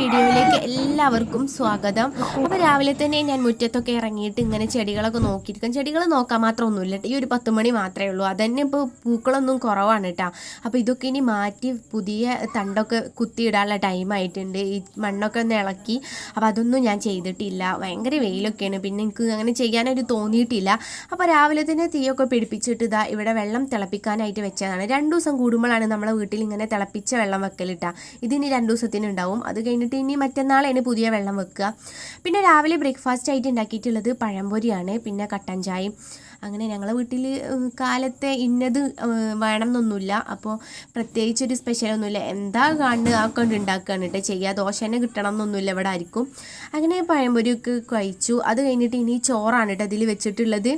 വീഡിയോയിലേക്ക് എല്ലാവർക്കും സ്വാഗതം. അപ്പോൾ രാവിലെ തന്നെ ഞാൻ മുറ്റത്തൊക്കെ ഇറങ്ങിയിട്ട് ഇങ്ങനെ ചെടികളൊക്കെ നോക്കിയിരിക്കും. ചെടികൾ നോക്കാൻ മാത്രം ഒന്നുമില്ല ഈ ഒരു പത്ത് മണി മാത്രമേ ഉള്ളൂ. അതന്നെ ഇപ്പോൾ പൂക്കളൊന്നും കുറവാണ് കേട്ടോ. അപ്പോൾ ഇതൊക്കെ ഇനി മാറ്റി പുതിയ തണ്ടൊക്കെ കുത്തിയിടാനുള്ള ടൈം ആയിട്ടുണ്ട്. ഈ മണ്ണൊക്കെ ഒന്ന് ഇളക്കി. അപ്പോൾ അതൊന്നും ഞാൻ ചെയ്തിട്ടില്ല. ഭയങ്കര വെയിലൊക്കെയാണ്. പിന്നെ എനിക്ക് അങ്ങനെ ചെയ്യാനൊരു തോന്നിയിട്ടില്ല. അപ്പോൾ രാവിലെ തന്നെ തീയൊക്കെ പിടിപ്പിച്ചിട്ട് ഇതാ ഇവിടെ വെള്ളം തിളപ്പിക്കാനായിട്ട് വെച്ചതാണ്. രണ്ട് ദിവസം കൂടുമ്പോഴാണ് നമ്മളെ വീട്ടിൽ ഇങ്ങനെ തിളപ്പിച്ച വെള്ളം വെക്കലിട്ടാ ഇതിനി രണ്ട് ദിവസത്തിന് ഉണ്ടാവും അത് കഴിഞ്ഞിട്ട് ഇനി മറ്റന്നാളാണ് പുതിയ വെള്ളം വെക്കുക. പിന്നെ രാവിലെ ബ്രേക്ക്ഫാസ്റ്റ് ആയിട്ട് ഉണ്ടാക്കിയിട്ടുള്ളത് പഴംപൊരിയാണ് പിന്നെ കട്ടൻ ചായയും. അങ്ങനെ ഞങ്ങളെ വീട്ടിൽ കാലത്തെ ഇന്നത് വേണം എന്നൊന്നുമില്ല അപ്പോൾ പ്രത്യേകിച്ചൊരു സ്പെഷ്യലൊന്നുമില്ല എന്താ കാണുന്നത് ആ കൊണ്ട് ഉണ്ടാക്കുകയാണ് കേട്ടോ ചെയ്യുക ദോശ തന്നെ കിട്ടണം എന്നൊന്നുമില്ല ഇവിടെ ആയിരിക്കും അങ്ങനെ പഴംപൊരിയൊക്കെ കഴിച്ചു. അത് കഴിഞ്ഞിട്ട് ഇനി ചോറാണ് കേട്ടോ അതിൽ വെച്ചിട്ടുള്ളത്.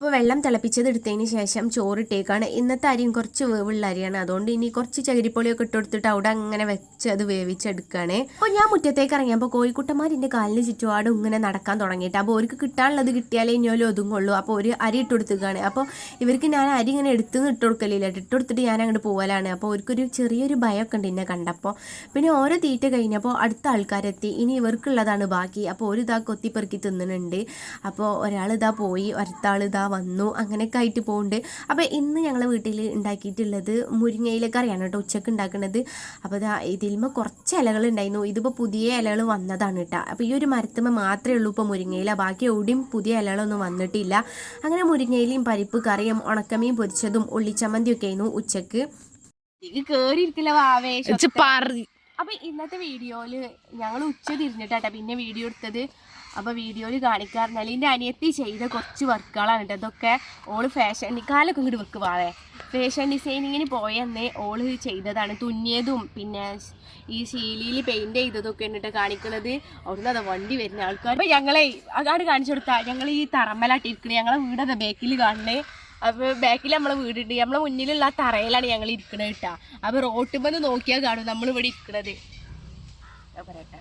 അപ്പോൾ വെള്ളം തിളപ്പിച്ചത് എടുത്തതിന് ശേഷം ചോറിട്ടേക്കാണ്. ഇന്നത്തെ അരിയും കുറച്ച് വേവുള്ള അരിയാണ്. അതുകൊണ്ട് ഇനി കുറച്ച് ചകിരിപ്പൊളിയൊക്കെ ഇട്ട് കൊടുത്തിട്ട് അവിടെ അങ്ങനെ വെച്ച് അത് വേവിച്ചെടുക്കുകയാണ് അപ്പോൾ ഞാൻ മുറ്റത്തേക്ക് ഇറങ്ങിയപ്പോൾ കോഴിക്കുട്ടന്മാരിന്റെ കാലിന് ചുറ്റുപാടും ഇങ്ങനെ നടക്കാൻ തുടങ്ങിയിട്ട്. അപ്പോൾ അവർക്ക് കിട്ടാനുള്ളത് കിട്ടിയാലേ ഇനിയോലും ഒതുങ്ങുള്ളൂ. അപ്പോൾ ഒരു അരി ഇട്ട് കൊടുത്തുകയാണ് അപ്പോൾ ഇവർക്ക് ഞാൻ അരി ഇങ്ങനെ എടുത്ത് ഇട്ട് കൊടുക്കലില്ല. ഇട്ട് കൊടുത്തിട്ട് ഞാൻ അങ്ങോട്ട് പോകലാണ് അപ്പോൾ അവർക്കൊരു ചെറിയൊരു ഭയമൊക്കെ ഉണ്ട് എന്നെ കണ്ടപ്പോൾ പിന്നെ ഓരോ തീറ്റ കഴിഞ്ഞപ്പോൾ അടുത്ത ആൾക്കാരെത്തി. ഇനി ഇവർക്കുള്ളതാണ് ബാക്കി. അപ്പോൾ ഒരു ഇതാ കൊത്തിപ്പെറുക്കി തിന്നുന്നുണ്ട് അപ്പോൾ ഒരാൾ ഇതാ പോയി ഒരത്താൾ ഇതാ വന്നു. അങ്ങനെയൊക്കെ ആയിട്ട് പോകുന്നുണ്ട് അപ്പോൾ ഇന്ന് ഞങ്ങൾ വീട്ടിൽ ഉണ്ടാക്കിയിട്ടുള്ളത് മുരിങ്ങയില കറിയാണ് കേട്ടോ ഉച്ചയ്ക്ക് ഉണ്ടാക്കുന്നത് അപ്പോൾ ഇതാ ഇതിൽമ കുറച്ച് ഇലകൾ ഉണ്ടായിരുന്നു. ഇതിപ്പോൾ പുതിയ ഇലകൾ വന്നതാണ് കേട്ടോ. അപ്പോൾ ഈ ഒരു മരത്തമ്മ മാത്രമേ ഉള്ളൂ ഇപ്പോൾ മുരിങ്ങയില. ബാക്കി എവിടെയും പുതിയ ഇലകളൊന്നും വന്നിട്ടില്ല. അങ്ങനെ മുരിങ്ങയിലയും പരിപ്പ് കറിയും ഉണക്കമീൻ പൊരിച്ചതും ഉള്ളിച്ചമ്മന്തിയൊക്കെ ആയിരുന്നു ഉച്ചയ്ക്ക്. കേറിയിരിക്കില്ല ആവേശം അപ്പൊ ഇന്നത്തെ വീഡിയോയിൽ ഞങ്ങൾ ഉച്ച തിരിഞ്ഞിട്ടാട്ടാ പിന്നെ വീഡിയോ എടുത്തത്. അപ്പൊ വീഡിയോയിൽ കാണിക്കാറുണ്ട്. എന്റെ അനിയത്തി ചെയ്ത കുറച്ച് വർക്കുകളാണ് കേട്ടോ. ഇതൊക്കെ ഓൾ ഫാഷൻ കാലൊക്കെ ഇങ്ങോട്ട് വെക്ക് പാവേ ഫാഷൻ ഡിസൈനിങ്ങിന് പോയന്നേ ഓൾ ചെയ്തതാണ്. തുന്നിയതും പിന്നെ ഈ ശീലിയിൽ പെയിന്റ് ചെയ്തതൊക്കെ എന്നിട്ട് കാണിക്കുന്നത് അവിടുന്ന് അതാ വണ്ടി വരുന്ന ആൾക്കാർ അപ്പോൾ ഞങ്ങളെ അതാണ് കാണിച്ചു കൊടുത്താൽ ഞങ്ങൾ ഈ തറമ്മലാട്ടിരിക്കണേ ഞങ്ങളെ വീട് ബാക്കിൽ കാണണേ. അപ്പോൾ ബാക്കിൽ നമ്മളെ വീടുണ്ട്. നമ്മളെ മുന്നിലുള്ള ആ തറയിലാണ് ഞങ്ങൾ ഇരിക്കണത് കേട്ടോ. അപ്പോൾ റോട്ടുമ്പോൾ നോക്കിയാൽ കാണും നമ്മളിവിടെ ഇരിക്കണത്. ഞാൻ പറയട്ടെ.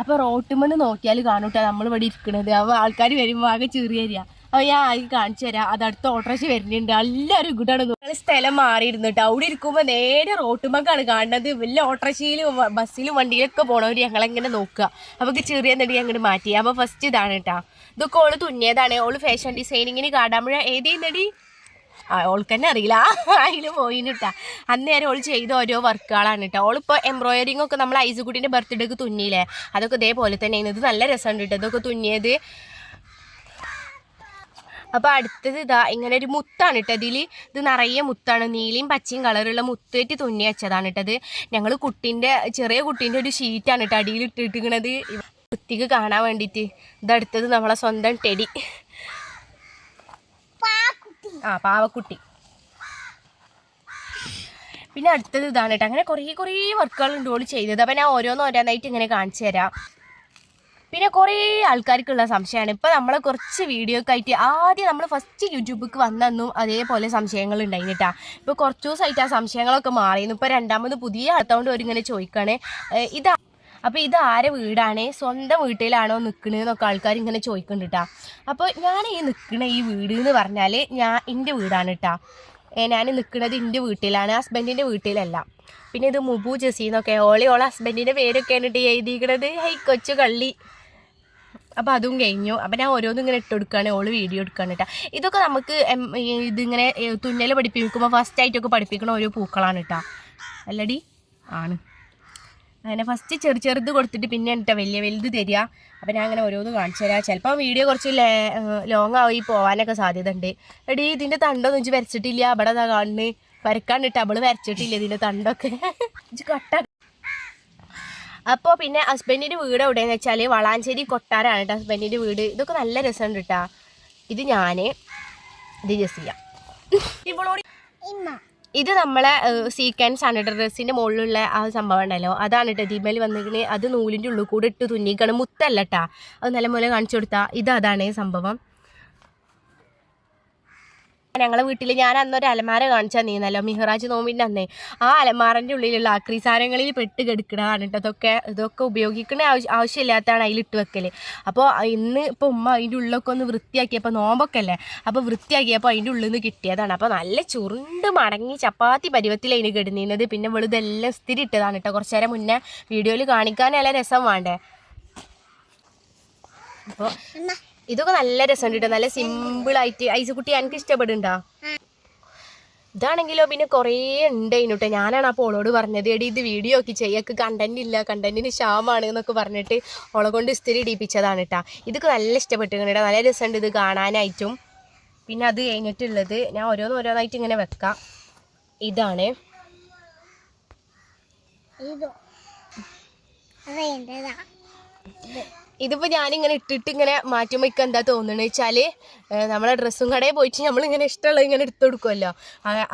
അപ്പൊ റോട്ടുമെന്ന് നോക്കിയാൽ കാണൂട്ടാ നമ്മൾ ഇവിടെ ഇരിക്കണത്. അപ്പൊ ആൾക്കാർ വരുമ്പോൾ ആകെ ചെറിയ തരിക അപ്പൊ ഞാൻ ആദ്യം കാണിച്ചു തരാം. അത് അടുത്ത ഓട്ടോറിക്ഷ വരുന്നുണ്ട്. എല്ലാവരും ഇങ്ങോട്ടാണ് ഞങ്ങൾ സ്ഥലം മാറിയിരുന്നു കേട്ടോ അവിടെ ഇരിക്കുമ്പോൾ നേരെ റോട്ടുമക്കാണ് കാണുന്നത്. വലിയ ഓട്ടോറിക്ഷയിലും ബസ്സിലും വണ്ടിയിലൊക്കെ പോണവർ ഞങ്ങളെങ്ങനെ നോക്കുക. അപ്പൊ ചെറിയ നടി അങ്ങോട്ട് മാറ്റി. അപ്പൊ ഫസ്റ്റ് ഇതാണ് കേട്ടോ ഇതൊക്കെ ഓൾ തുന്നിയതാണ്. ഓൾ ഫാഷൻ ഡിസൈനിങ്ങിന് കാടാമ്പുഴ ഏതേ നടി? ഓൾക്ക് തന്നെ അറിയില്ല. അതിൽ പോയിന് കേട്ടാ അന്നേരം ഓൾ ചെയ്ത ഓരോ വർക്കുകളാണ് കേട്ടോ ഓളിപ്പോൾ എംബ്രോയിഡറിംഗ് ഒക്കെ നമ്മൾ ഐസുകുട്ടിന്റെ ബർത്ത്ഡേക്ക് തുന്നിയില്ലേ? അതൊക്കെ ഇതേപോലെ തന്നെ ഇത് നല്ല രസമുണ്ട് കേട്ടോ ഇതൊക്കെ തുന്നിയത്. അപ്പോൾ അടുത്തത് ഇതാ ഇങ്ങനെ ഒരു മുത്താണ് കേട്ടോ ഇതിൽ ഇത് നിറയെ മുത്താണ്. നീലയും പച്ചയും കളറുള്ള മുത്തേറ്റ് തുന്നി വെച്ചതാണ് കേട്ടത് ഞങ്ങൾ കുട്ടീന്റെ ചെറിയ കുട്ടീന്റെ ഒരു ഷീറ്റാണ് കേട്ടോ അടിയിൽ ഇട്ടിട്ടിരിക്കണത് വൃത്തിക്ക് കാണാൻ വേണ്ടിയിട്ട് ഇതടുത്തത് നമ്മളെ സ്വന്തം ടെടി ആ പാവക്കുട്ടി. പിന്നെ അടുത്തത് ഇതാണ് കേട്ടോ. അങ്ങനെ കുറേ കുറേ വർക്കുകളുണ്ട് ഓൾ ചെയ്തത് അപ്പം ഞാൻ ഓരോന്ന് ഓരോന്നായിട്ട് ഇങ്ങനെ കാണിച്ചു തരാം. പിന്നെ കുറേ ആൾക്കാർക്കുള്ള സംശയമാണ്. ഇപ്പം നമ്മൾ കുറച്ച് വീഡിയോ ഒക്കെ ആയിട്ട് ആദ്യം നമ്മൾ ഫസ്റ്റ് യൂട്യൂബിലേക്ക് വന്നെന്നും അതേപോലെ സംശയങ്ങൾ ഉണ്ടായിരുന്നു കേട്ടോ ഇപ്പോൾ കുറച്ച് ദിവസമായിട്ട് ആ സംശയങ്ങളൊക്കെ മാറിയിരുന്നു. ഇപ്പോൾ രണ്ടാമത് പുതിയ അടുത്തോണ്ട് ഒരുങ്ങനെ ചോദിക്കുകയാണ് ഇതാ അപ്പോൾ ഇത് ആരെ വീടാണ്? സ്വന്തം വീട്ടിലാണോ നിൽക്കണതെന്നൊക്കെ ആൾക്കാർ ഇങ്ങനെ ചോദിക്കുന്നുണ്ട് അപ്പോൾ ഞാൻ ഈ നിൽക്കണ ഈ വീട് എന്ന് പറഞ്ഞാൽ ഞാൻ എന്റെ വീടാണ് കേട്ടോ ഞാൻ നിൽക്കുന്നത് എന്റെ വീട്ടിലാണ് ഹസ്ബൻഡിന്റെ വീട്ടിലല്ല. പിന്നെ ഇത് മുബു ജസി എന്നൊക്കെ ഓളി ഓളെ ഹസ്ബൻഡിന്റെ പേരൊക്കെയാണ് കേട്ടോ എഴുതിയിരിക്കണത്. ഹൈ കൊച്ചു കള്ളി. അപ്പോൾ അതും കഴിഞ്ഞു. അപ്പം ഞാൻ ഓരോന്നും ഇങ്ങനെ ഇട്ട് കൊടുക്കുകയാണ് ഓൾ വീഡിയോ എടുക്കുകയാണ് കേട്ടോ ഇതൊക്കെ നമുക്ക് ഇതിങ്ങനെ തുന്നൽ പഠിപ്പിക്കുമ്പോൾ ഫസ്റ്റ് ആയിട്ടൊക്കെ പഠിപ്പിക്കണ ഓരോ പൂക്കളാണ് കേട്ടോ അല്ലടി? ആണ്. അങ്ങനെ ഫസ്റ്റ് ചെറു ചെറുത് കൊടുത്തിട്ട് പിന്നെ കേട്ടോ വലിയ വലുത് തരിക. അപ്പം ഞാൻ അങ്ങനെ ഓരോന്ന് കാണിച്ചു തരാം. ചിലപ്പോൾ വീഡിയോ കുറച്ച് ലോങ് ആയി പോകാനൊക്കെ സാധ്യത ഉണ്ട് എടി ഇതിന്റെ തണ്ടൊന്നും വെച്ച് വരച്ചിട്ടില്ല. അവിടെ അതാ കാണുന്നത് വരക്കാണ്ടിട്ട് അവൾ വരച്ചിട്ടില്ല ഇതിന്റെ തണ്ടൊക്കെ. കട്ട അപ്പോൾ പിന്നെ ഹസ്ബൻഡിന്റെ വീട് എവിടെയെന്ന് വെച്ചാൽ വളാഞ്ചേരി കൊട്ടാരാണ് കേട്ടോ ഹസ്ബൻഡിന്റെ വീട്. ഇതൊക്കെ നല്ല രസമുണ്ട് കേട്ടോ ഇത് ഞാൻ ഇത് ജസിയ ഇവളോട് ഇത് നമ്മളെ സീക്വൻസ് ആണ് ഡ്രസ്സിന്റെ മുകളിലുള്ള ആ സംഭവം ഉണ്ടല്ലോ. അതാണ് കേട്ടോ ദീപാവലി വന്നിരിക്കണേ അത് നൂലിന്റെ ഉള്ളിൽ കൂടെ ഇട്ട് തുന്നിക്കണം മുത്തല്ല കേട്ടോ അത് നല്ല പോലെ കാണിച്ചു കൊടുത്താൽ ഇത് അതാണ് സംഭവം. ഞങ്ങളെ വീട്ടിൽ ഞാൻ അന്നൊരു അലമാര കാണിച്ചാൽ നീന്നല്ലോ മിഹ്റാജ് നോമ്പിന്റെ അന്നേ. ആ അലമാറിന്റെ ഉള്ളിലുള്ള ആക്രി സാധനങ്ങളിൽ പെട്ട് കെടുക്കണതാണ് കേട്ടോ അതൊക്കെ ഇതൊക്കെ ഉപയോഗിക്കണ ആവശ്യം ആവശ്യമില്ലാത്തതാണ് അതിലിട്ട് വെക്കൽ അപ്പോൾ ഇന്ന് ഇപ്പോൾ ഉമ്മ അതിന്റെ ഉള്ളിലൊക്കെ ഒന്ന് വൃത്തിയാക്കിയപ്പോൾ നോമ്പൊക്കെ അല്ലേ? അപ്പോൾ വൃത്തിയാക്കിയപ്പോൾ അതിന്റെ ഉള്ളിൽ നിന്ന് കിട്ടിയതാണ്. അപ്പോൾ നല്ല ചുരുണ്ട് മടങ്ങി ചപ്പാത്തി പരുവത്തിൽ അതിന് കിടന്നിരുന്നത് പിന്നെ വെളുതെല്ലാം സ്ഥിരം ഇട്ടതാണ് കേട്ടോ കുറച്ച് നേരം മുന്നേ വീഡിയോയിൽ കാണിക്കാൻ നല്ല രസം വേണ്ടേ? അപ്പോൾ ഇതൊക്കെ നല്ല രസമുണ്ട് കേട്ടോ നല്ല സിമ്പിൾ സിമ്പിളായിട്ട് ഐസുകുട്ടി എനിക്ക് ഇഷ്ടപ്പെടുന്നുണ്ടോ? ഇതാണെങ്കിലോ പിന്നെ കുറേ ഉണ്ട് കേട്ടോ ഞാനാണ് അപ്പോൾ ഓളോട് പറഞ്ഞത് എടി ഇത് വീഡിയോ ഒക്കെ ചെയ്യക്ക് കണ്ടന്റ് ഇല്ല. കണ്ടന്റിന് ക്ഷാമാണ് എന്നൊക്കെ പറഞ്ഞിട്ട് ഓളെ കൊണ്ട് ഇസ്തിരി ഇടിപ്പിച്ചതാണ് കേട്ടോ ഇതൊക്കെ നല്ല ഇഷ്ടപ്പെട്ടിരിക്കണം കേട്ടോ നല്ല രസമുണ്ട് ഇത് കാണാനായിട്ടും. പിന്നെ അത് കഴിഞ്ഞിട്ടുള്ളത് ഞാൻ ഓരോന്ന് ഓരോന്നായിട്ട് ഇങ്ങനെ വെക്കാം. ഇതാണ്. ഇതോ. അതെന്റേതാ ഇതിപ്പോ ഞാനിങ്ങനെ ഇട്ടിട്ട് ഇങ്ങനെ മാറ്റുമ്പോൾ ഇക്ക് എന്താ തോന്നുന്നത് വെച്ചാൽ നമ്മളെ ഡ്രസ്സും കടയിൽ പോയിട്ട് നമ്മളിങ്ങനെ ഇഷ്ടമുള്ളത് ഇങ്ങനെ എടുത്തു കൊടുക്കുമല്ലോ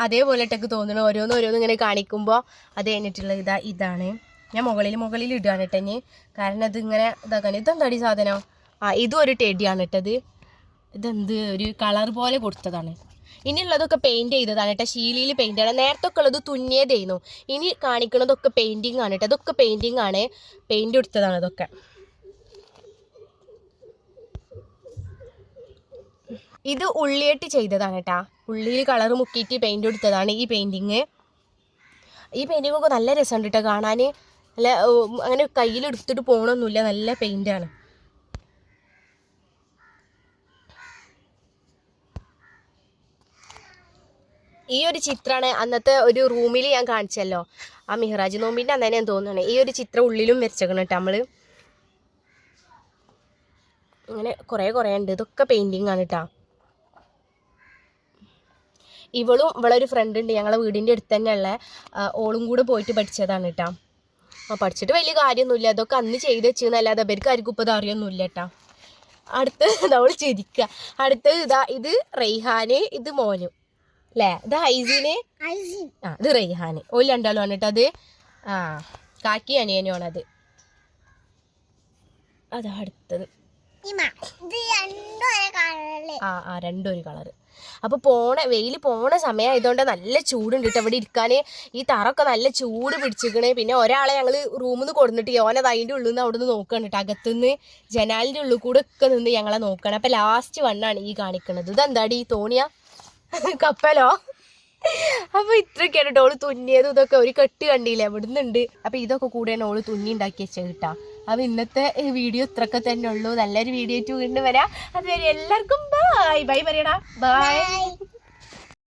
അതേപോലെ ഇട്ടൊക്കെ തോന്നണം ഓരോന്ന് ഓരോന്ന് ഇങ്ങനെ കാണിക്കുമ്പോൾ അത് കഴിഞ്ഞിട്ടുള്ള ഇതാ ഇതാണ്. ഞാൻ മുകളിൽ മുകളിൽ ഇടുകയാണ് കേട്ടോ ഇനി. കാരണം ഇത് ഇങ്ങനെ ഇതാക്കാൻ ഇതെന്താടി സാധനം? ആ ഇതും ഒരു ടെഡിയാണ് കേട്ടത് ഇതെന്ത് ഒരു കളർ പോലെ കൊടുത്തതാണ്. ഇനിയുള്ളതൊക്കെ പെയിന്റ് ചെയ്തതാണ് കേട്ടോ ശീലിയിൽ പെയിന്റ് ആണ് നേരത്തെ ഒക്കെ ഉള്ളത് തുന്നിയതായിരുന്നു ഇനി കാണിക്കുന്നതൊക്കെ പെയിന്റിങ് ആണ് കേട്ടോ അതൊക്കെ പെയിന്റിങ് ആണ്. പെയിന്റ് കൊടുത്തതാണ് ഇതൊക്കെ ഇത് ഉള്ളിയിട്ട് ചെയ്തതാണ് കേട്ടാ ഉള്ളിയിൽ കളർ മുക്കിയിട്ട് പെയിന്റ് കൊടുത്തതാണ് ഈ പെയിന്റിങ് ഈ പെയിന്റിംഗ് ഒക്കെ നല്ല രസമുണ്ട് കേട്ടോ കാണാൻ. നല്ല അങ്ങനെ കയ്യിൽ എടുത്തിട്ട് പോകണമൊന്നുമില്ല നല്ല പെയിന്റാണ് ഈ ഒരു ചിത്രമാണ് അന്നത്തെ ഒരു റൂമിൽ ഞാൻ കാണിച്ചല്ലോ. ആ മിഹ്റാജ് നോമ്പിന്റെ അന്ന് ഞാൻ തോന്നുന്നു. ഈ ഒരു ചിത്രം ഉള്ളിലും വരച്ചേക്കണം കേട്ടോ നമ്മൾ അങ്ങനെ കുറേ കുറേ ഉണ്ട്. ഇതൊക്കെ പെയിന്റിങ് ആണ് കേട്ടോ ഇവളും ഇവളൊരു ഫ്രണ്ട് ഉണ്ട്. ഞങ്ങളെ വീടിന്റെ അടുത്ത് തന്നെയുള്ള ഓളും കൂടെ പോയിട്ട് പഠിച്ചതാണ് കേട്ടോ ആ പഠിച്ചിട്ട് വലിയ കാര്യമൊന്നുമില്ല. അതൊക്കെ അന്ന് ചെയ്ത് വെച്ചെന്നല്ലാതെ അവർക്ക് ആർക്കും ഇപ്പോൾ അറിയൊന്നുമില്ല കേട്ടോ അടുത്ത് നമ്മൾ ചിരിക്കുക അടുത്ത് ഇതാ ഇത് റെയ്ഹാന് ഇത് മോനു. അല്ലേ ഇത് ഹൈസീന്? ആ ഇത് റെയ്ഹാന്. ഒരു രണ്ടാളും ആണ് കേട്ടോ അത് ആ കാക്കി അനിയനുമാണത് അതാ. അടുത്തത്. ആ ആ രണ്ടൊരു കളറ് അപ്പോൾ പോണ വെയിൽ പോണ സമയമായതുകൊണ്ട് നല്ല ചൂടുണ്ട് കേട്ടോ ഇവിടെ ഇരിക്കാൻ ഈ തറൊക്കെ നല്ല ചൂട് പിടിച്ചിരിക്കണേ. പിന്നെ ഒരാളെ ഞങ്ങൾ റൂമിൽ നിന്ന് കൊടുത്തിട്ട് ഓനത് അതിന്റെ ഉള്ളിൽ നിന്ന് അവിടെ നിന്ന് നോക്കണം കേട്ടോ അകത്തുനിന്ന് ജനാലിന്റെ ഉള്ളിൽ കൂടെ ഒക്കെ നിന്ന് ഞങ്ങളെ നോക്കണം. അപ്പോൾ ലാസ്റ്റ് വണ്ണാണ് ഈ കാണിക്കണത്. ഇതെന്താടി തോണിയ? കപ്പലോ? അപ്പൊ ഇത്രയൊക്കെയാണ് കേട്ടോ ഓൾ തുന്നിയതും ഇതൊക്കെ. ഒരു കെട്ട് കണ്ടില്ലേ? ഇവിടുന്നുണ്ട് അപ്പൊ ഇതൊക്കെ കൂടെയാണ് ഓൾ തുന്നി ഉണ്ടാക്കി വെച്ചത് കേട്ടാ അപ്പൊ ഇന്നത്തെ വീഡിയോ ഇത്രയൊക്കെ തന്നെ ഉള്ളൂ. നല്ലൊരു വീഡിയോ ടു വീണ്ടും വരാം. അതുവരെ എല്ലാവർക്കും ബൈ ബൈ പറയടാ. ബൈ